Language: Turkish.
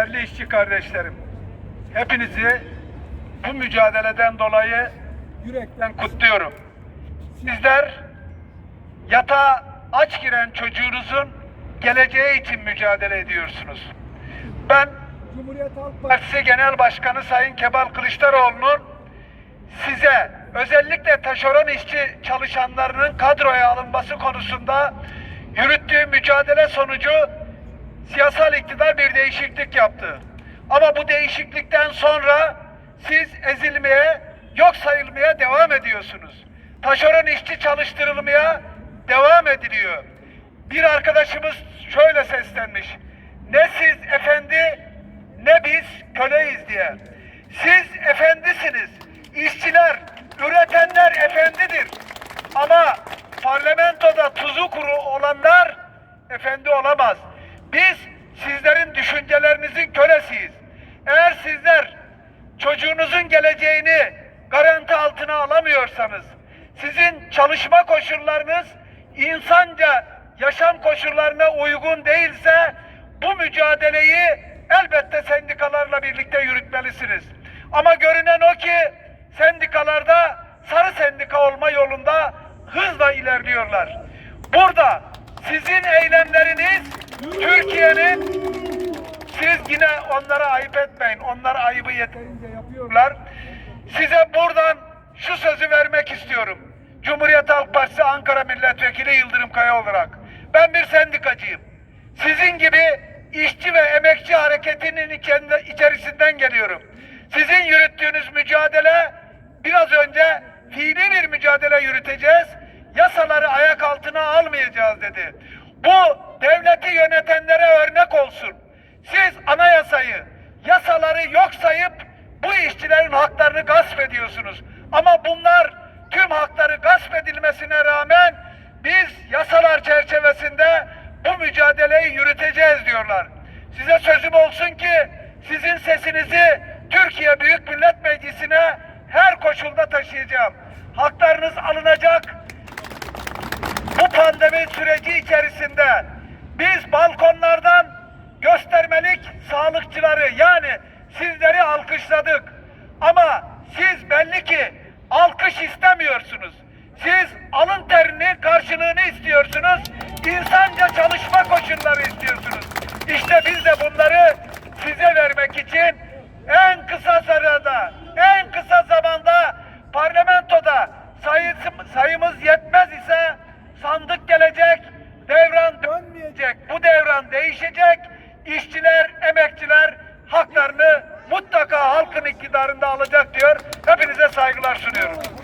Değerli işçi kardeşlerim, hepinizi bu mücadeleden dolayı yürekten kutluyorum. Sizler yatağa aç giren çocuğunuzun geleceği için mücadele ediyorsunuz. Ben Cumhuriyet Halk Partisi Genel Başkanı Sayın Kemal Kılıçdaroğlu'nun size özellikle taşeron işçi çalışanlarının kadroya alınması konusunda yürüttüğü mücadele sonucu siyasal iktidar bir değişiklik yaptı. Ama bu değişiklikten sonra siz ezilmeye, yok sayılmaya devam ediyorsunuz. Taşeron işçi çalıştırılmaya devam ediliyor. Bir arkadaşımız şöyle seslenmiş. Ne siz efendi ne biz köleyiz diye. Siz efendisiniz. İşçiler, üretenler efendidir. Ama parlamentoda tuzu kuru olanlar efendi olamaz. Biz sizlerin düşüncelerinizin kölesiyiz. Eğer sizler çocuğunuzun geleceğini garanti altına alamıyorsanız, sizin çalışma koşullarınız insanca yaşam koşullarına uygun değilse bu mücadeleyi elbette sendikalarla birlikte yürütmelisiniz. Ama görünen o ki sendikalarda sarı sendika olma yolunda hızla ilerliyorlar. Burada sizin eylemleriniz Türkiye'nin yine onlara ayıp etmeyin. Onlar ayıbı yeterince yapıyorlar. Size buradan şu sözü vermek istiyorum. Cumhuriyet Halk Partisi Ankara Milletvekili Yıldırım Kaya olarak. Ben bir sendikacıyım. Sizin gibi işçi ve emekçi hareketinin içerisinden geliyorum. Sizin yürüttüğünüz mücadele biraz önce fiili bir mücadele yürüteceğiz. Yasaları ayak altına almayacağız dedi. Bu devleti yönetenlere örnek olsun. Siz anayasayı, yasaları yok sayıp bu işçilerin haklarını gasp ediyorsunuz. Ama bunlar tüm hakları gasp edilmesine rağmen biz yasalar çerçevesinde bu mücadeleyi yürüteceğiz diyorlar. Size sözüm olsun ki sizin sesinizi Türkiye Büyük Millet Meclisi'ne her koşulda taşıyacağım. Haklarınız alınacak, bu pandemi süreci içerisinde biz balkonlardan göstermelik sağlıkçıları yani sizleri alkışladık. Ama belli ki alkış istemiyorsunuz. Siz alın terini karşılığını istiyorsunuz. İnsanca çalışma koşulları istiyorsunuz. İşte biz de bunları size vermek için en kısa sırada, en kısa zamanda parlamentoda sayısı, sayımız yetmez ise sandık gelecek, devran dönmeyecek. Bu devran değişecek. İşçiler, emekçiler haklarını mutlaka halkın iktidarında alacak diyor. Hepinize saygılar sunuyorum.